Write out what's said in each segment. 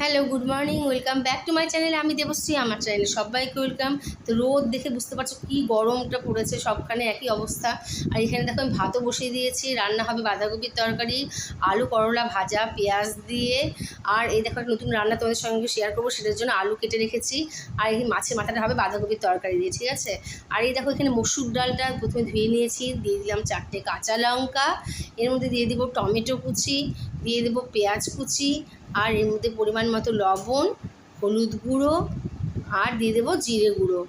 Hello, good morning, welcome back to my চ্যানেলে। আমি দেবশ্রী, আমার চ্যানেলে সবাইকে ওয়েলকাম। তো রোদ দেখে বুঝতে পারছ কী গরমটা পড়েছে, সবখানে একই অবস্থা। আর এখানে দেখো, আমি ভাতও বসিয়ে দিয়েছি, রান্না হবে বাঁধাকপির তরকারি, আলু, করলা ভাজা, পেঁয়াজ দিয়ে। আর এই দেখো নতুন রান্না তোমাদের সঙ্গে শেয়ার করব, সেটার জন্য আলু কেটে রেখেছি। আর এই মাছের মাথাটা হবে বাঁধাকপির তরকারি দিয়ে, ঠিক আছে? আর এই দেখো, এখানে মসুর ডালটা প্রথমে ধুয়ে নিয়েছি, দিয়ে দিলাম চারটে কাঁচা লঙ্কা। এর মধ্যে দিয়ে দিব টমেটো কুচি, দিয়ে দেবো পেঁয়াজ কুচি আর এর মধ্যে পরিমাণ মতো লবণ, হলুদ গুঁড়ো, আর দিয়ে দেবো জিরে গুঁড়ো।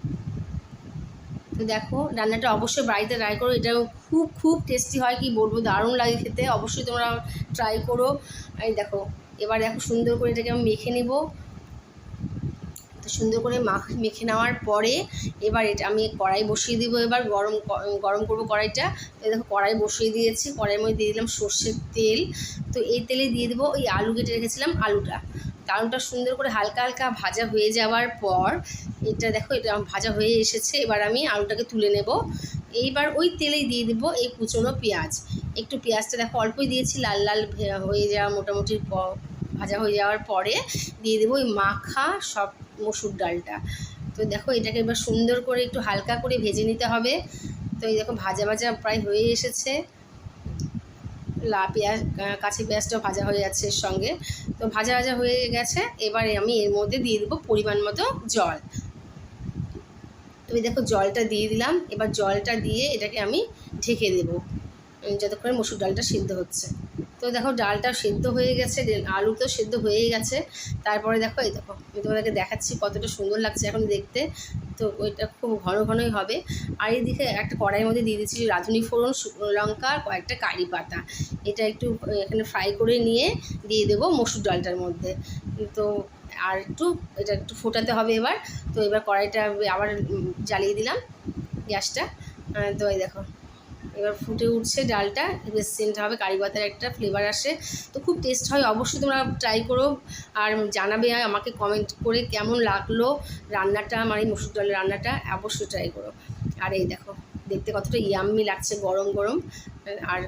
তো দেখো, রান্নাটা অবশ্যই বাড়িতে ট্রাই করো। এটা খুব খুব টেস্টি হয়, কি বলব? দারুণ লাগে খেতে। অবশ্যই তোমরা ট্রাই করো। আর দেখো, এবার দেখো সুন্দর করে এটাকে আমি মেখে নেব। তো সুন্দর করে মাখ, মেখে নেওয়ার পরে এবার এটা আমি কড়াই বসিয়ে দিব এবার গরম গরম করব কড়াইটা। তো দেখো কড়াই বসিয়ে দিয়েছি, কড়াইয়ের মধ্যে দিয়ে দিলাম সর্ষের তেল। তো এই তেলে দিয়ে দেবো ওই আলু কেটে রেখেছিলাম আলুটা। আলুটা সুন্দর করে হালকা হালকা ভাজা হয়ে যাওয়ার পর এটা দেখো এটা ভাজা হয়ে এসেছে, এবার আমি আলুটাকে তুলে নেব। এইবার ওই তেলেই দিয়ে দেবো এই কুচনো পেঁয়াজ। একটু পেঁয়াজটা দেখো অল্পই দিয়েছি, লাল লাল হয়ে যাওয়া মোটামুটি ভাজা হয়ে যাওয়ার পরে দিয়ে দেবো ওই মাখা সব মসুর ডালটা। তো দেখো এটাকে এবার সুন্দর করে একটু হালকা করে ভেজে নিতে হবে। তো এই দেখো ভাজা ভাজা প্রায় হয়ে এসেছে। লা পেঁয়াজ কাঁচি পেঁয়াজটাও ভাজা হয়ে যাচ্ছে এর সঙ্গে। তো ভাজা ভাজা হয়ে গেছে। এবারে আমি এর মধ্যে দিয়ে দেবো পরিমাণ মতো জল। তো এই দেখো জলটা দিয়ে দিলাম। এবার জলটা দিয়ে এটাকে আমি ঢেকে দেবো। যতক্ষণে মসুর ডালটা সিদ্ধ হচ্ছে। তো দেখো ডালটা সেদ্ধ হয়ে গেছে আলু তো সেদ্ধ হয়েই গেছে। তারপরে দেখো এই দেখো আমি তোমাদেরকে দেখাচ্ছি কতটা সুন্দর লাগছে এখন দেখতে। তো ওইটা খুব ঘন ঘনই হবে। আর এইদিকে একটা কড়াইয়ের মধ্যে দিয়ে দিচ্ছি রাঁধুনি ফোড়ন, শুকনো লঙ্কা আর কয়েকটা কারি পাতা। এটা একটু এখানে ফ্রাই করে নিয়ে দিয়ে দেবো মসুর ডালটার মধ্যে। তো আর একটু, এটা একটু ফোটাতে হবে এবার। তো এবার কড়াইটা আবার জ্বালিয়ে দিলাম গ্যাসটা। তো এই দেখো। এবার ফুটে উঠছে ডালটা বেশ সেন্ট হবে, কারি পাতার একটা ফ্লেভার আসে। তো খুব টেস্ট হয়, অবশ্যই তোমরা ট্রাই করো। আর জানাবে আমাকে কমেন্ট করে কেমন লাগল রান্নাটা, আমার এই মসুর ডালের রান্নাটা, অবশ্যই ট্রাই করো। আর এই দেখো, দেখতে কতটা ইয়াম্মি লাগছে, গরম গরম। আর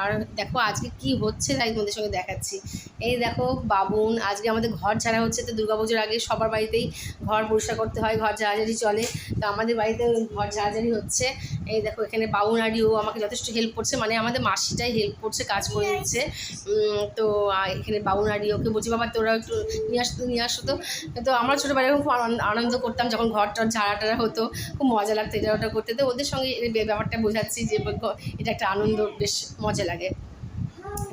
আর দেখো আজকে কি হচ্ছে তাই তোমাদের সঙ্গে দেখাচ্ছি। এই দেখো বাবুন আজকে আমাদের ঘর ঝাড়া হচ্ছে তো দুর্গাপুজোর আগে সবার বাড়িতেই ঘর পরিষ্কার করতে হয় ঘর ঝাড়াঝাড়ি চলে। তো আমাদের বাড়িতে ঘর ঝাড়াঝাড়ি হচ্ছে। এই দেখো এখানে বাবুন আরিও আমাকে যথেষ্ট হেল্প করছে মানে আমাদের মাসিটাই হেল্প করছে কাজ করে দিচ্ছে। তো এখানে বাবুন আরিওকে বলছি বাবা তোরা একটু নিয়ে আসতো নিয়ে আসতো তো। তো আমরা ছোটোবেলায় খুব আনন্দ- করতাম যখন ঘর টর ঝাড়া টাড়া হতো খুব মজা লাগতো এটা ওটা করতে। তো ওদের সঙ্গে ব্যাপারটা বোঝাচ্ছি যে এটা একটা আনন্দ বেশ মজা লাগে।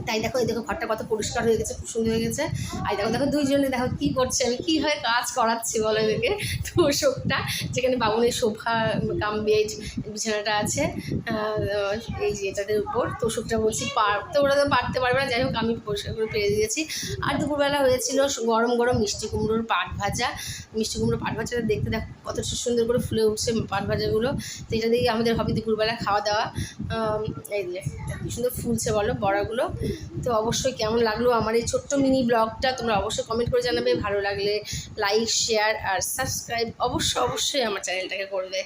তাই দেখো, এই দেখো ঘরটা কত পরিষ্কার হয়ে গেছে, খুব সুন্দর হয়ে গেছে। আর দেখো দেখো দুইজনে, দেখো কী করছে, আমি কীভাবে কাজ করাচ্ছি বলো এদেরকে। তো শোকটা, যেখানে বাবুনের সোফা কাম বেড বিছানাটা আছে এই যে এটাদের উপর। তো শোকটা বলছি, পার তো ওরা তো পারতে পারবে না, যাই হোক, আমি পরিষ্কার করে পেরে দিয়েছি। আর দুপুরবেলা হয়েছিল গরম গরম মিষ্টি কুমড়োর পাট ভাজা। মিষ্টি কুমড়োর পাট ভাজাটা দেখতে দেখো কত সুন্দর করে ফুলে উঠছে পাট ভাজাগুলো। তো এটা দিয়ে আমাদের হবে দুপুরবেলা খাওয়া দাওয়া। এই যে, কি সুন্দর ফুলছে বলো, বড়াগুলো। তো অবশ্যই কেমন লাগল আমার এই ছোট্ট মিনি ব্লগটা? তোমরা অবশ্যই কমেন্ট করে জানাবে। ভালো লাগলে লাইক শেয়ার আর সাবস্ক্রাইব অবশ্যই অবশ্যই আমার চ্যানেলটাকে করবে।